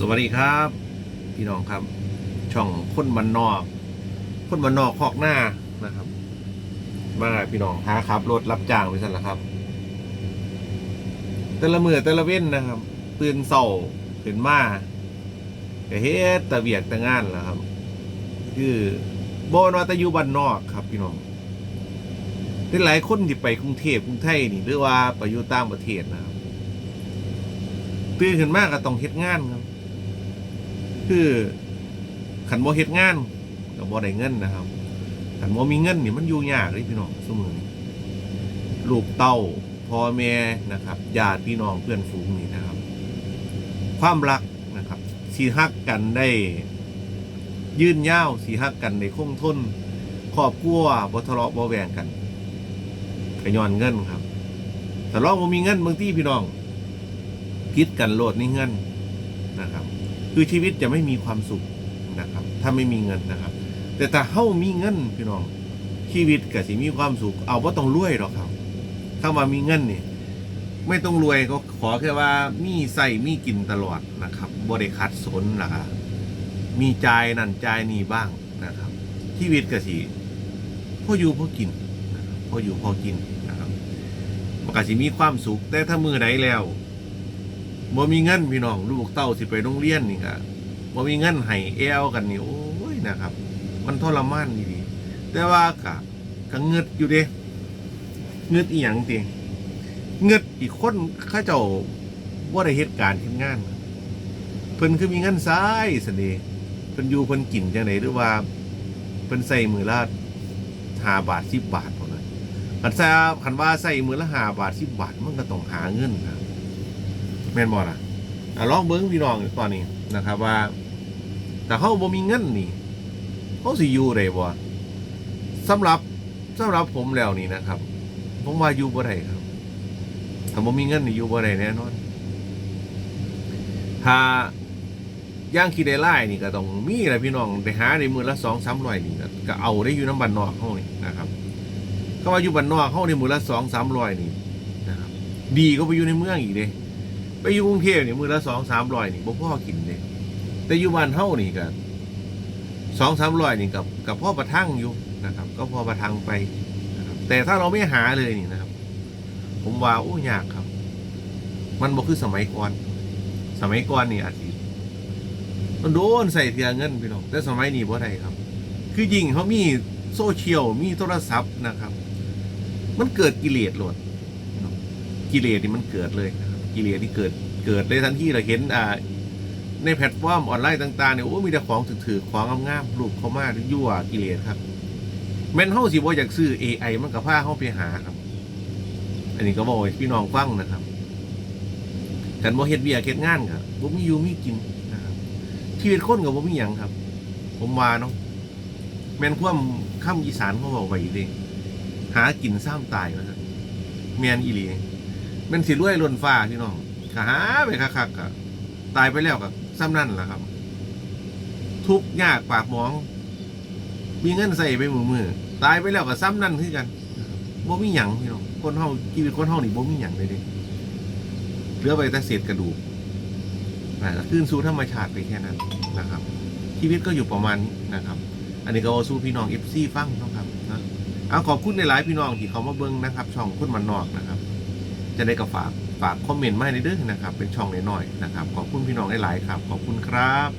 สวัสดีครับ พี่น้องครับ ช่องคนบันนอกคนบันนอกคอกหน้านะครับ มาพี่น้องหาขับ รถรับจ้างไปสั่นละครับ แต่ละมือแต่ละเว้นนะครับตื่นเศร้าขึ้นมาก็เฮ็ดตะเวียกตะงานละครับ คือโบนว่าตะยูบ้านนอกครับ พี่น้องเป็นหลายคนที่ไปกรุงเทพกรุงไทยนี่หรือว่าไปอยู่ต่างประเทศนะครับตื่นขึ้นมาก็ต้องเฮ็ดงานครับ คือขันบ่เฮ็ดงานก็บ่ได้เงินนะครับขันบ่มีเงินนี่มันอยู่ยากเลยพี่น้องเสมือลูกเต้าพ่อแม่นะครับญาติพี่น้องเพื่อนฝูงนี่นะครับ ความรักนะครับสีฮักกันได้ยืนยาวสีฮักกันในคงทนครอบครัวบ่ทะเลาะบ่แหวงกันก็ย้อนเงินครับแต่ลองบ่มีเงินบางที่พี่น้องคิดกันโลดนี่เงิน นะครับ คือชีวิตจะไม่มีความสุขนะครับ ถ้าไม่มีเงินนะครับ แต่ถ้าเฮ้ามีเงินพี่น้องชีวิตก็สิมีความสุข เอาว่าต้องรวยหรอกครับ ถ้ามามีเงินนี่ไม่ต้องรวยก็ขอแค่ว่ามีใส่มีกินตลอดนะครับบริคัดสนนะครับมีใจนั่นใจนี่บ้างนะครับ ชีวิตก็สิพออยู่พอกินพออยู่พอกินนะครับมันก็สิมีความสุขแต่ถ้ามือไหนแล้ว บ่มีเงินพี่น้องลูกเต้าสิไปโรงเรียนนี่ก็บ่มีเงินให้แอวกันนี่โอ้ยนะครับ มันทรมานดีๆแต่ว่าก็กเงึดอยู่เด้เงึดอีหยังติเงึดอีกคนเขาเจ้าบ่ได้เหตุการณ์เฮ็ดงาน เพิ่นคือมีเงินซ้ายซั่นเด้เพิ่นอยู่เพิ่นกินจังไดหรือว่า เพิ่นใส่มือละ5บาท10บาทเท่านั้นคันซะคันว่าใส่มือละ5บาท10บาทมันก็ต้องหาเงินครับ แม่นบ่ล่ะอะลองเบิ้งพี่น้องตอนนี้นะครับว่า แต่เขาบ่มีเงินนี่เขาสิอยู่ได้บ่สำหรับสำหรับผมแล้วนี่นะครับ ผมว่าอยู่บ่ได้ครับถ้าบ่มีเงินนี่อยู่บ่ได้แน่นอนถ้าย่างคิดได้ไล่นี่ก็ต้องมีแหละพี่น้องไปหาในมือละสองสามร้อยนี่ก็เอาได้อยู่น้ำบันนอกเขานี่นะครับก็ว่าอยู่บันนอกเขาในมือละสองสามร้อยนี่นะครับ ดีก็ไปอยู่ในเมืองอีกเด้ ไปอยู่กรุงเทพนี่มือละสองสามร้อยนี่บ่พ่อกินเลยแต่อยู่บ้านเฮานี่ก็สองสามร้อยนี่กับกับพ่อประทังอยู่นะครับ ก็พอประทังไปนะครับแต่ถ้าเราไม่หาเลยนี่นะครับ ผมว่าโอ้ยากครับ มันบ่คือสมัยก่อน สมัยก่อนนี่อาจสิมันโดนใส่เทียเงินพี่น้องแต่สมัยนี้บ่ได้ครับ คือยิ่งเขามีโซเชียลมีโทรศัพท์นะครับ มันเกิดกิเลสหลดกิเลสนี่มันเกิดเลยนะ กิเลสที่เกิดเกิดเลยทันทีเราเห็นอ่าในแพลตฟอร์มออนไลน์ต่างๆเนี่ยโอ้มีแต่ของถือๆของงามๆรูปเข้ามายั่วกิเลสครับแม่นเฮาสิบ่อยากซื้อ AI มันก็พาเฮาไปหาครับ อันนี้ก็บอกพี่น้องฟังนะครับกันบ่เฮ็ดเวียเฮ็ดงานครับบ่มีอยู่มีกินนะครับชีวิตคนก็บ่มีหยังครับ ผมว่าเนาะแม่นความคำอีสานเขาบอกไว้เด้หากินซ้ำตายว่าซั่นแม่นอีหลี มันสิรวยล้นฟ้าพี่น้องขาหาไปคักๆก็ตายไปแล้วกับซ้ำนั่นแหละครับ ทุกยากปากหมอง มีเงินใส่ไปมือมือตายไปแล้วกับซ้ำนั่นคือกันบ่มีหยังพี่น้องคนเฮาชีวิตคนเฮานี่บ่มีหยังเลยเด้เหลือไปแต่เศษกระดูกอ่าก็ขึ้นสู่ธรรมชาติไปแค่นั้นนะครับ ชีวิตก็อยู่ประมาณนี้นะครับ อันนี้ก็เอาสู้พี่น้อง FC ฟังนะครับนะเอาขอบคุณในหลายพี่น้องที่เขามาเบิ่งนะครับ ช่องคนมันนอกนะครับ จะได้กับฝากฝากคอมเมนต์มาให้ในเด้อนะครับ เป็นช่องน้อยๆนะครับ ขอบคุณพี่น้องหลายๆครับ ขอบคุณครับ